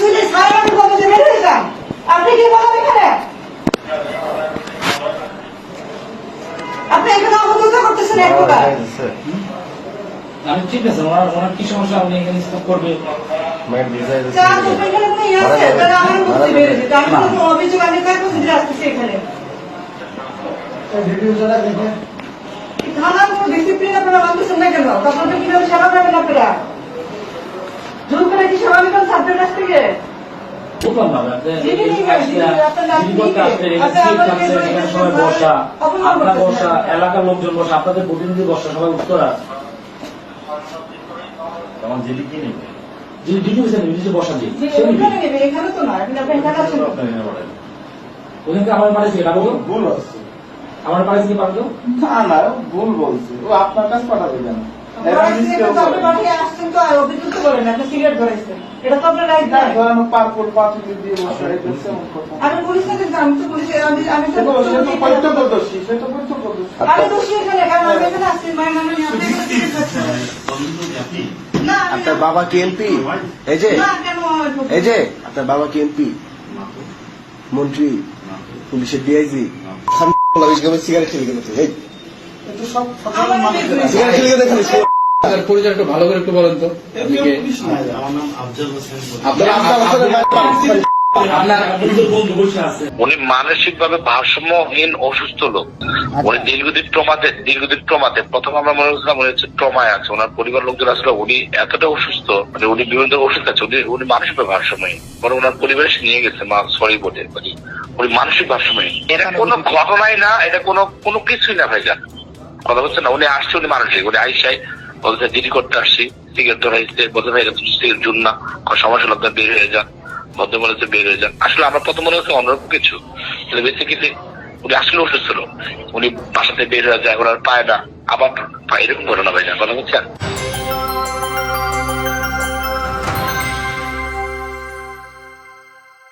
শুনে সারা আমি কত দিন হয়েছিলাম আপনি কি বলেন এখানে? আপনি এখানে অবদুত করতেছেন এক প্রকার আমি ঠিক আছে ওনার ওনার কি সমস্যা? আপনি এখানে স্টপ করবে ইয়ে অভিযোগ আমি কার কাছে আসতেছি এখানে। থানার কোনো ডিসিপ্লিন আপনারা মানতেছেন না কেন? তখন কীভাবে সেবা পাবেন আপনারা? কি ছাত্রের কাছ থেকে? সবাই এলাকার লোকজন বসা আপনাদের প্রতিনিধি বসা উত্তরা। কি নেবে? বসা এখানে তো না। ওখানকে আমার ভুল হচ্ছে। আমার কি পাবো তো না না ভুল বলছে। ও আপনার কাছে পাঠাবে কেন? আপনারা বাবা কি এমপি? এই যে এই যে, আপনার বাবা কি এমপি? মন্ত্রী, পুলিশের ডিআইজি। সিগারেট খেলে গেছে সব পরিচয় একটু ভালো করে একটু বলেন তো। উনি মানসিক ভাবে ভারসাম্যহীন অসুস্থ লোক। উনি দীর্ঘদিন ট্রমাতে দীর্ঘদিন ট্রমাতে। প্রথম আমরা মনে করছিলাম উনি হচ্ছে ট্রমায় আছে। ওনার পরিবার লোকজন আসলে উনি এতটা অসুস্থ মানে উনি বিভিন্ন ধরনের ওষুধ আছে। উনি উনি মানসিক ভাবে ভারসাম্যহীন। বরং ওনার পরিবার এসে নিয়ে গেছে মা সরি বলে মানে উনি মানসিক ভারসাম্যহীন। এটা কোনো ঘটনাই না এটা কোনো কোনো কিছুই না ভাইজান। কথা বলছেন না, উনি আসছে, উনি মানসিক। উনি আইসাই, বলছে, দিদি করতে আসছি। সিগারেট ধরাইছে বলতে ভাই সিগারেট জুন না। সমস্যা আপনার বের হয়ে যান। ভদ্র হচ্ছে বের হয়ে যান। আসলে আমার প্রথম মনে হচ্ছে অন্যরকম কিছু। বেসিক্যালি উনি আসলে অসুস্থ ছিল। উনি বাসাতে বের হয়ে যায়, ওনার পায় না আবার এরকম ঘটনা, ভাই কথা হচ্ছে